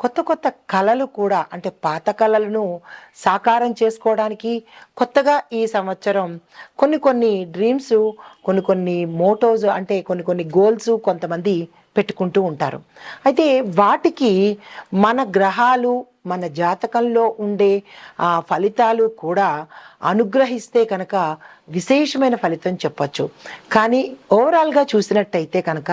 కొత్త కొత్త కళలు కూడా అంటే పాత కళలను సాకారం చేసుకోవడానికి కొత్తగా ఈ సంవత్సరం కొన్ని కొన్ని డ్రీమ్స్ కొన్ని కొన్ని మోటోస్ అంటే కొన్ని కొన్ని గోల్స్ కొంతమంది పెట్టుకుంటూ ఉంటారు. అయితే వాటికి మన గ్రహాలు మన జాతకంలో ఉండే ఆ ఫలితాలు కూడా అనుగ్రహిస్తే కనుక విశేషమైన ఫలితం చెప్పచ్చు. కానీ ఓవరాల్గా చూసినట్టయితే కనుక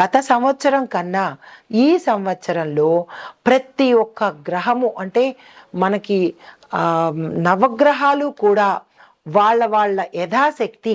గత సంవత్సరం కన్నా ఈ సంవత్సరంలో ప్రతి ఒక్క గ్రహము అంటే మనకి నవగ్రహాలు కూడా వాళ్ళ వాళ్ళ యథాశక్తి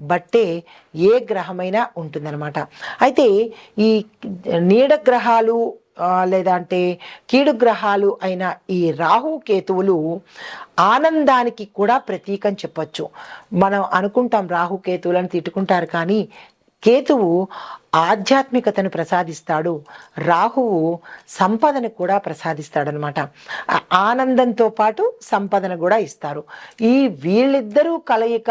బట్టే ఏ గ్రహమైనా ఉంటుందన్నమాట. అయితే ఈ నీడ గ్రహాలు లేదా అంటే కీడు గ్రహాలు అయిన ఈ రాహు కేతువులు ఆనందానికి కూడా ప్రతీకం చెప్పచ్చు. మనం అనుకుంటాం రాహు కేతువులను తిట్టుకుంటారు కానీ కేతువు ఆధ్యాత్మికతను ప్రసాదిస్తాడు. రాహువు సంపదను కూడా ప్రసాదిస్తాడనమాట ఆనందంతో పాటు సంపదను కూడా ఇస్తారు. ఈ వీళ్ళిద్దరూ కలయిక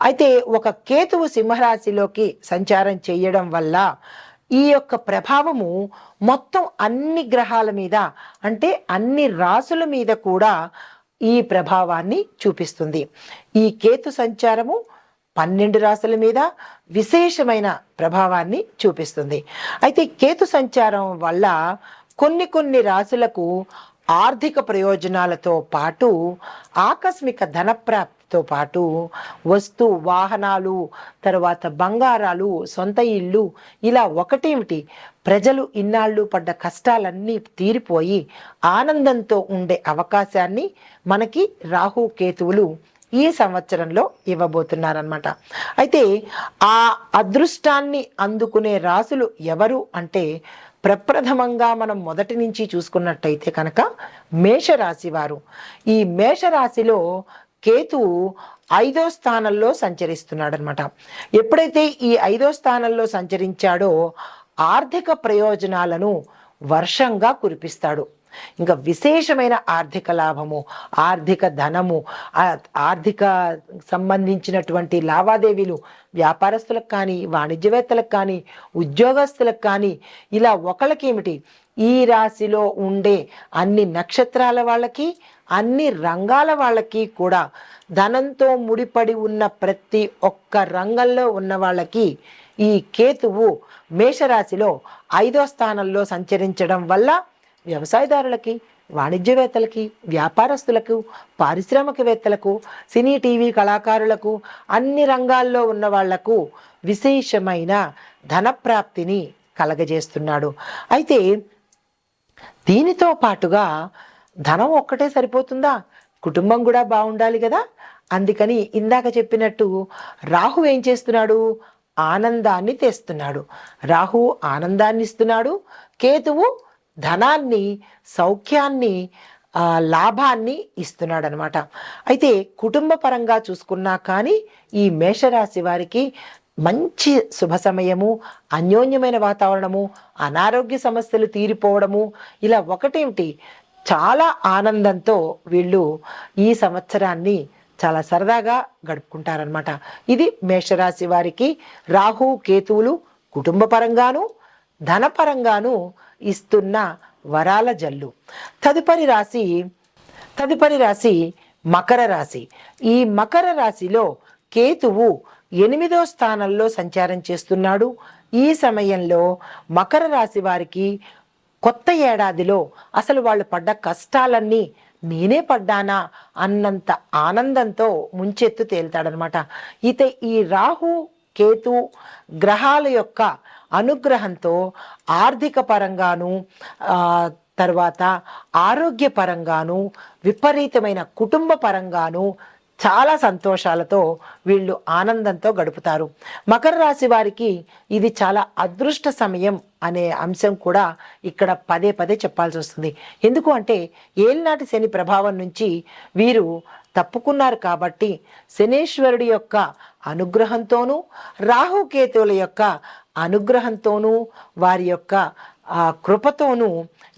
అయితే ఒక కేతువు సింహరాశిలోకి సంచారం చేయడం వల్ల ఈ యొక్క ప్రభావము మొత్తం అన్ని గ్రహాల మీద అంటే అన్ని రాసుల మీద కూడా ఈ ప్రభావాన్ని చూపిస్తుంది. ఈ కేతు సంచారము పన్నెండు రాశుల మీద విశేషమైన ప్రభావాన్ని చూపిస్తుంది. అయితే కేతు సంచారం వల్ల కొన్ని కొన్ని రాశులకు ఆర్థిక ప్రయోజనాలతో పాటు ఆకస్మిక ధనప్రాప్తితో పాటు వస్తు వాహనాలు తర్వాత బంగారాలు సొంత ఇల్లు ఇలా ఒకటేమిటి? ప్రజలు ఇన్నాళ్ళు పడ్డ కష్టాలన్నీ తీరిపోయి ఆనందంతో ఉండే అవకాశాన్ని మనకి రాహు కేతువులు ఈ సంవత్సరంలో ఇవ్వబోతున్నారనమాట అయితే ఆ అదృష్టాన్ని అందుకునే రాసులు ఎవరు అంటే ప్రప్రథమంగా మనం మొదటి నుంచి చూసుకున్నట్టయితే కనుక మేషరాశి వారు. ఈ మేషరాశిలో కేతువు ఐదో స్థానంలో సంచరిస్తున్నాడు అనమాట ఎప్పుడైతే ఈ ఐదో స్థానంలో సంచరించాడో ఆర్థిక ప్రయోజనాలను వర్షంగా కురిపిస్తాడు. ఇంకా విశేషమైన ఆర్థిక లాభము ఆర్థిక ధనము ఆర్థిక సంబంధించినటువంటి లావాదేవీలు వ్యాపారస్తులకు కానీ వాణిజ్యవేత్తలకు కానీ ఉద్యోగస్తులకు కానీ ఇలా ఒకళ్ళకేమిటి? ఈ రాశిలో ఉండే అన్ని నక్షత్రాల వాళ్ళకి అన్ని రంగాల వాళ్ళకి కూడా ధనంతో ముడిపడి ఉన్న ప్రతి ఒక్క రంగంలో ఉన్న వాళ్ళకి ఈ కేతువు మేషరాశిలో ఐదో స్థానంలో సంచరించడం వల్ల వ్యవసాయదారులకి వాణిజ్యవేత్తలకి వ్యాపారస్తులకు పారిశ్రామికవేత్తలకు సినీ టీవీ కళాకారులకు అన్ని రంగాల్లో ఉన్న వాళ్ళకు విశేషమైన ధనప్రాప్తిని కలగజేస్తున్నాడు. అయితే దీనితో పాటుగా ధనం ఒక్కటే సరిపోతుందా? కుటుంబం కూడా బాగుండాలి కదా? అందుకని ఇందాక చెప్పినట్టు రాహు ఏం చేస్తున్నాడు? ఆనందాన్ని తెస్తున్నాడు. రాహు ఆనందాన్ని ఇస్తున్నాడు. కేతువు ధనాన్ని సౌఖ్యాన్ని లాభాన్ని ఇస్తున్నాడు అనమాట అయితే కుటుంబ పరంగా చూసుకున్నా కానీ ఈ మేషరాశి వారికి మంచి శుభ సమయము అన్యోన్యమైన వాతావరణము అనారోగ్య సమస్యలు తీరిపోవడము ఇలా ఒకటేమిటి? చాలా ఆనందంతో వీళ్ళు ఈ సంవత్సరాన్ని చాలా సరదాగా గడుపుకుంటారనమాట ఇది మేషరాశి వారికి రాహు కేతువులు కుటుంబపరంగాను ధనపరంగాను ఇస్తున్న వరాల జల్లు. తదుపరి రాశి తదుపరి రాశి మకర రాశి. ఈ మకర రాశిలో కేతువు ఎనిమిదో స్థానంలో సంచారం చేస్తున్నాడు. ఈ సమయంలో మకర రాశి వారికి కొత్త ఏడాదిలో అసలు వాళ్ళు పడ్డ కష్టాలన్నీ నేనే పడ్డానా అన్నంత ఆనందంతో ముంచెత్తు తేలుతాడనమాట. అయితే ఈ రాహు కేతు గ్రహాల యొక్క అనుగ్రహంతో ఆర్థిక పరంగాను తర్వాత ఆరోగ్యపరంగాను విపరీతమైన కుటుంబ పరంగాను చాలా సంతోషాలతో వీళ్ళు ఆనందంతో గడుపుతారు. మకర రాశి వారికి ఇది చాలా అదృష్ట సమయం అనే అంశం కూడా ఇక్కడ పదే పదే చెప్పాల్సి వస్తుంది. ఎందుకు అంటే ఏలినాటి శని ప్రభావం నుంచి వీరు తప్పుకున్నారు కాబట్టి శనేశ్వరుడి యొక్క అనుగ్రహంతోనూ రాహుకేతువుల యొక్క అనుగ్రహంతోనూ వారి యొక్క ఆ, కృపతోనూ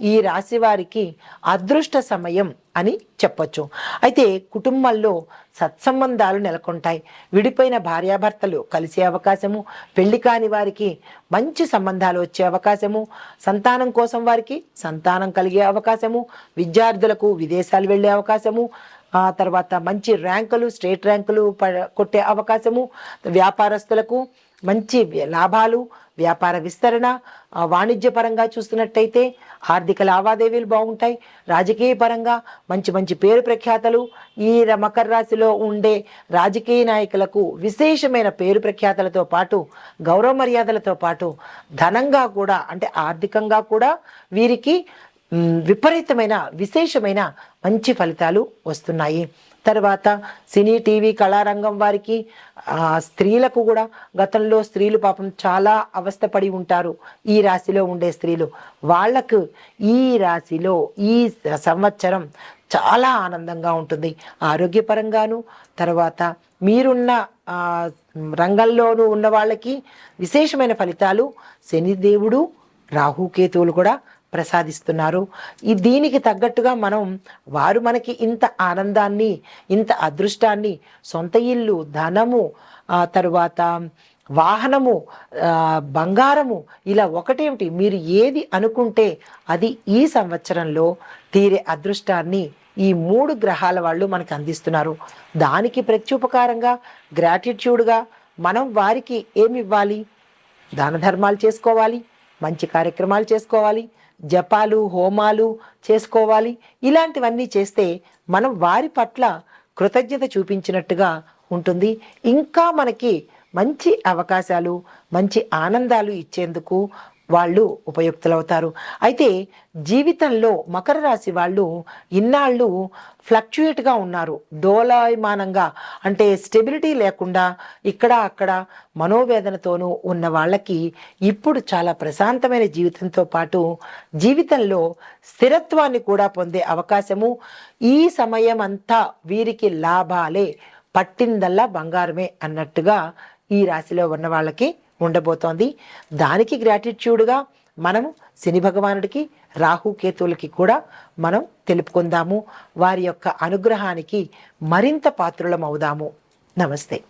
ఈ రాశి వారికి అదృష్ట సమయం అని చెప్పొచ్చు. అయితే కుటుంబంలో సత్సంబంధాలు నెలకొంటాయి. విడిపోయిన భార్యాభర్తలు కలిసే అవకాశము పెళ్ళి కాని వారికి మంచి సంబంధాలు వచ్చే అవకాశము సంతానం కోసం వారికి సంతానం కలిగే అవకాశము విద్యార్థులకు విదేశాలు వెళ్ళే అవకాశము ఆ తర్వాత మంచి ర్యాంకులు స్టేట్ ర్యాంకులు ప- కొట్టే అవకాశము వ్యాపారస్తులకు మంచి లాభాలు వ్యాపార విస్తరణ వాణిజ్యపరంగా వాణిజ్య పరంగా చూస్తున్నట్టయితే ఆర్థిక లావాదేవీలు బాగుంటాయి. రాజకీయ పరంగా మంచి మంచి పేరు ప్రఖ్యాతలు ఈ మకర రాశిలో ఉండే రాజకీయ నాయకులకు విశేషమైన పేరు ప్రఖ్యాతలతో పాటు గౌరవ మర్యాదలతో పాటు ధనంగా కూడా అంటే ఆర్థికంగా కూడా వీరికి విపరీతమైన విశేషమైన మంచి ఫలితాలు వస్తున్నాయి. తర్వాత సినీ టీవీ కళారంగం వారికి స్త్రీలకు కూడా గతంలో స్త్రీలు పాపం చాలా అవస్థపడి ఉంటారు. ఈ రాశిలో ఉండే స్త్రీలు. వాళ్ళకు ఈ రాశిలో ఈ సంవత్సరం చాలా ఆనందంగా ఉంటుంది. ఆరోగ్యపరంగాను తర్వాత మీరున్న రంగంలోనూ ఉన్న వాళ్ళకి విశేషమైన ఫలితాలు. శనిదేవుడు రాహుకేతువులు కూడా ప్రసాదిస్తున్నారు. ఈ దీనికి తగ్గట్టుగా మనం వారు మనకి ఇంత ఆనందాన్ని ఇంత అదృష్టాన్ని సొంత ఇల్లు ధనము ఆ తరువాత వాహనము బంగారము ఇలా ఒకటేమిటి? మీరు ఏది అనుకుంటే అది ఈ సంవత్సరంలో తీరే అదృష్టాన్ని ఈ మూడు గ్రహాల వాళ్ళు మనకు అందిస్తున్నారు. దానికి ప్రత్యుపకారంగా గ్రాటిట్యూడ్గా మనం వారికి ఏమి ఇవ్వాలి? దాన ధర్మాలు చేసుకోవాలి మంచి కార్యక్రమాలు చేసుకోవాలి జపాలు హోమాలు చేసుకోవాలి. ఇలాంటివన్నీ చేస్తే మనం వారి పట్ల కృతజ్ఞత చూపించినట్టుగా ఉంటుంది. ఇంకా మనకి మంచి అవకాశాలు మంచి ఆనందాలు ఇచ్చేందుకు వాళ్ళు ఉపయుక్తులవుతారు. అయితే జీవితంలో మకర రాశి వాళ్ళు ఇన్నాళ్ళు ఫ్లక్చుయేట్గా ఉన్నారు. డోలాయమానంగా అంటే స్టెబిలిటీ లేకుండా ఇక్కడ అక్కడ మనోవేదనతోనూ ఉన్న వాళ్ళకి ఇప్పుడు చాలా ప్రశాంతమైన జీవితంతో పాటు జీవితంలో స్థిరత్వాన్ని కూడా పొందే అవకాశము ఈ సమయం అంతా వీరికి లాభాలే. పట్టిందల్లా బంగారమే అన్నట్టుగా ఈ రాశిలో ఉన్న వాళ్ళకి ఉండబోతోంది. దానికి గ్రాటిట్యూడ్గా మనము శని భగవానుడికి రాహు కేతువులకి కూడా మనం తెలుపుకుందాము. వారి యొక్క అనుగ్రహానికి మరింత పాత్రులం అవుదాము నమస్తే.